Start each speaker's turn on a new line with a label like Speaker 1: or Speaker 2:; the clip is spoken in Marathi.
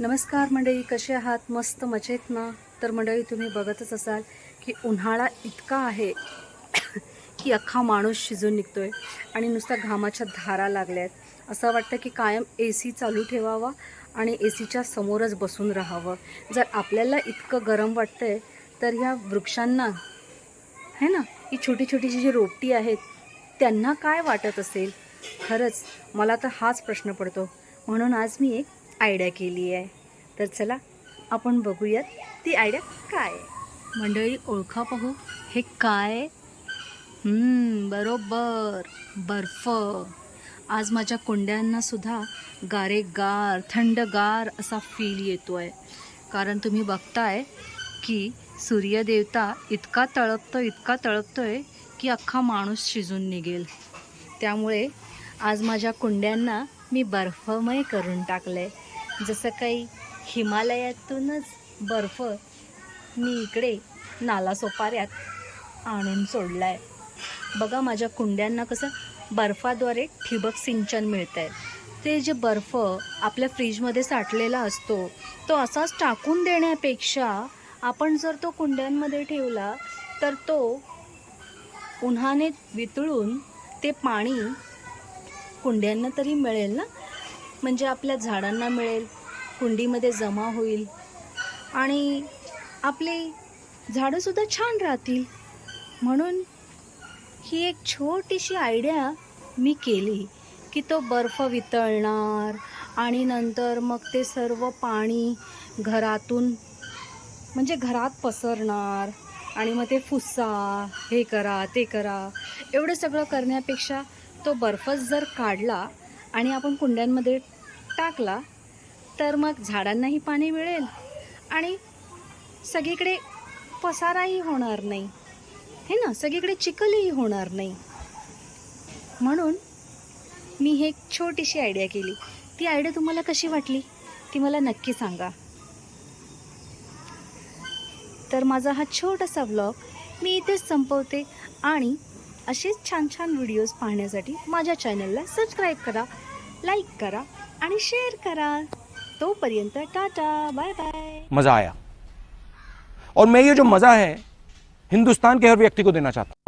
Speaker 1: नमस्कार मंडळी कसे आहात? मस्त मजेत ना? तर मंडळी तुम्ही बघतच असाल की उन्हाळा इतका आहे की अख्खा माणूस शिजून निघतो आहे आणि नुसत्या घामाच्या धारा लागल्या आहेत असं वाटतं की कायम ए सी चालू ठेवावा आणि ए सीच्या समोरच बसून राहावं. जर आपल्याला इतकं गरम वाटतं आहे तर ह्या वृक्षांना है ना? ही छोटी छोटी जी रोपटी आहेत त्यांना काय वाटत असेल? खरंच मला तर हाच प्रश्न पडतो. म्हणून आज मी एक आयडिया केली आहे. तर चला आपण बघूयात ती आयडिया काय आहे. मंडळी ओळखा पाहू. हे काय बरोबर. बर्फ. आज माझ्या कुंड्यांना सुद्धा गारेगार थंडगार असा फील येतो आहे. कारण तुम्ही बघताय की सूर्यदेवता इतका तळपतो इतका तळपतो आहे की अख्खा माणूस शिजून निघेल. त्यामुळे आज माझ्या कुंड्यांना मी बर्फमय करून टाकलं आहे जसं काही हिमालयातूनच बर्फ मी इकडे नालासोपाऱ्यात आणून सोडला आहे बघा माझ्या कुंड्यांना कसं बर्फाद्वारे ठिबक सिंचन मिळतं आहे ते जे बर्फ आपल्या फ्रीजमध्ये साठलेला असतो तो असाच टाकून देण्यापेक्षा आपण जर तो कुंड्यांमध्ये ठेवला तर तो उन्हाने वितळून ते पाणी कुंड्यांना तरी मिळेल ना? म्हणजे आपल्या झाडांना मिळेल कुंडीमध्ये जमा होईल. आणि आपली झाडंसुद्धा छान राहतील. म्हणून ही एक छोटीशी आयडिया मी केली की तो बर्फ वितळणार आणि नंतर मग ते सर्व पाणी घरातून म्हणजे घरात पसरणार आणि मग ते फुस्सा हे करा ते करा. एवढं सगळं करण्यापेक्षा तो बर्फच जर काढला आणि आपण कुंड्यांमध्ये टाकला तर मग झाडांनाही पाणी मिळेल आणि सगळीकडे पसाराही होणार नाही. हे ना? सगळीकडे चिखलही होणार नाही. म्हणून मी हे एक छोटीशी आयडिया केली. ती आयडिया तुम्हाला कशी वाटली? ती मला नक्की सांगा. तर माझा हा छोटासा व्लॉग मी इथेच संपवते आणि असेच छान छान व्हिडिओज पाहण्यासाठी माझ्या चॅनलला सबस्क्राईब करा लाईक करा आणि शेअर करा. तोपर्यंत टाटा बाय बाय
Speaker 2: मजा आया. और मैं ये जो मजा है हिंदुस्तान के हर व्यक्ति को देना चाहता हूँ।